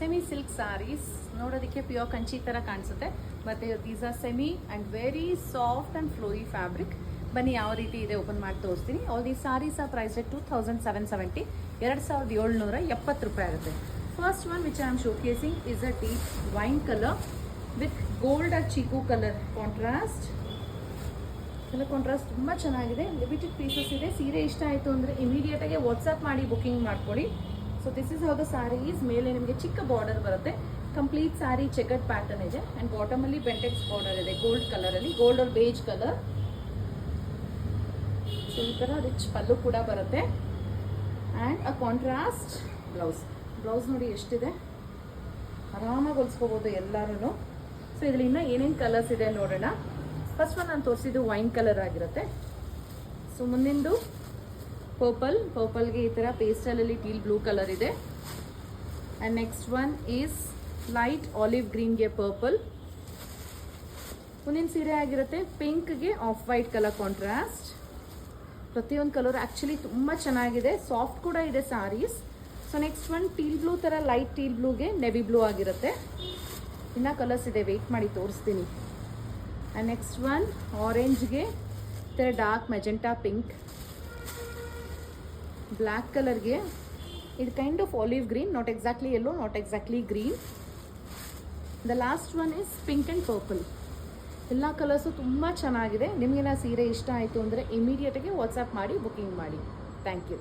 Semi silk saris ನೋಡೋದಕ್ಕೆ pure Kanchi ಥರ ಕಾಣಿಸುತ್ತೆ. ಮತ್ತು these are semi and very soft and flowy fabric ಬನ್ನಿ ಯಾವ ರೀತಿ ಇದೆ ಓಪನ್ ಮಾಡಿ ತೋರಿಸ್ತೀನಿ. All the saris are price two thousand seven seventy ಎರಡು ಸಾವಿರದ ಏಳ್ನೂರ ಎಪ್ಪತ್ತು ರೂಪಾಯಿ ಆಗುತ್ತೆ. First one which I am showcasing is a deep wine colour with gold ಆ chikoo colour contrast colour contrast ತುಂಬ ಚೆನ್ನಾಗಿದೆ. ಲಿಮಿಟೆಡ್ ಪೀಸಸ್ ಇದೆ. ಸೀರೆ ಇಷ್ಟ ಆಯಿತು ಅಂದರೆ ಇಮಿಡಿಯೇಟಾಗಿ ವಾಟ್ಸಪ್ ಮಾಡಿ ಬುಕ್ಕಿಂಗ್ ಮಾಡ್ಕೊಳ್ಳಿ so this is how the sari is ಮೇಲೆ ನಿಮಗೆ ಚಿಕ್ಕ ಬಾರ್ಡರ್ ಬರುತ್ತೆ ಕಂಪ್ಲೀಟ್ ಸಾರಿ ಚೆಕಡ್ ಪ್ಯಾಟರ್ನ್ ಇದೆ ಆ್ಯಂಡ್ ಬಾಟಮಲ್ಲಿ ಬೆಂಟೆಕ್ಸ್ ಬಾರ್ಡರ್ ಇದೆ ಗೋಲ್ಡ್ ಕಲರಲ್ಲಿ gold or beige colour so ಈ ಥರ ರಿಚ್ ಪಲ್ಲು ಕೂಡ ಬರುತ್ತೆ. And a contrast blouse blouse ನೋಡಿ ಎಷ್ಟಿದೆ? ಆರಾಮಾಗಿ ಹೊಲ್ಸ್ಕೋಬೋದು ಎಲ್ಲರೂ ಸೊ ಇದರಲ್ಲಿ ಇನ್ನೂ ಏನೇನು ಕಲರ್ಸ್ ಇದೆ ನೋಡೋಣ. ಫಸ್ಟ್ ಒನ್ ನಾನು ತೋರಿಸಿದ್ದು ವೈನ್ ಕಲರ್ ಆಗಿರುತ್ತೆ. ಸೊ ಮುಂದಿಂದು ಪರ್ಪಲ್ ಪರ್ಪಲ್ಗೆ ಈ ಥರ ಪೇಸ್ಟಲಲ್ಲಿ ಟೀಲ್ ಬ್ಲೂ ಕಲರ್ ಇದೆ. And next one is light olive ಗ್ರೀನ್ಗೆ purple ಮುಂದಿನ ಸೀರೆ ಆಗಿರುತ್ತೆ. ಪಿಂಕ್ಗೆ ಆಫ್ ವೈಟ್ ಕಲರ್ ಕಾಂಟ್ರಾಸ್ಟ್ ಪ್ರತಿಯೊಂದು ಕಲರ್ ಆ್ಯಕ್ಚುಲಿ ತುಂಬ ಚೆನ್ನಾಗಿದೆ. ಸಾಫ್ಟ್ ಕೂಡ ಇದೆ sarees so next one teal blue ಥರ ಲೈಟ್ ಟೀಲ್ ಬ್ಲೂಗೆ ನೆವಿ ಬ್ಲೂ ಆಗಿರುತ್ತೆ. ಇನ್ನೂ ಕಲರ್ಸ್ ಇದೆ. ವೆಯ್ಟ್ ಮಾಡಿ ತೋರಿಸ್ತೀನಿ. ಆ್ಯಂಡ್ ನೆಕ್ಸ್ಟ್ ಒನ್ ಆರೆಂಜ್ಗೆ ಈ ಥರ dark magenta pink black ಕಲರ್ಗೆ. It kind of olive green not exactly yellow not exactly green the last one is pink and purple ಎಲ್ಲ ಕಲರ್ಸು ತುಂಬ ಚೆನ್ನಾಗಿದೆ. ನಿಮಗೆಲ್ಲ ಸೀರೆ ಇಷ್ಟ ಆಯಿತು ಅಂದರೆ ಇಮಿಡಿಯೇಟಾಗಿ ವಾಟ್ಸಪ್ ಮಾಡಿ ಬುಕ್ಕಿಂಗ್ ಮಾಡಿ. Thank you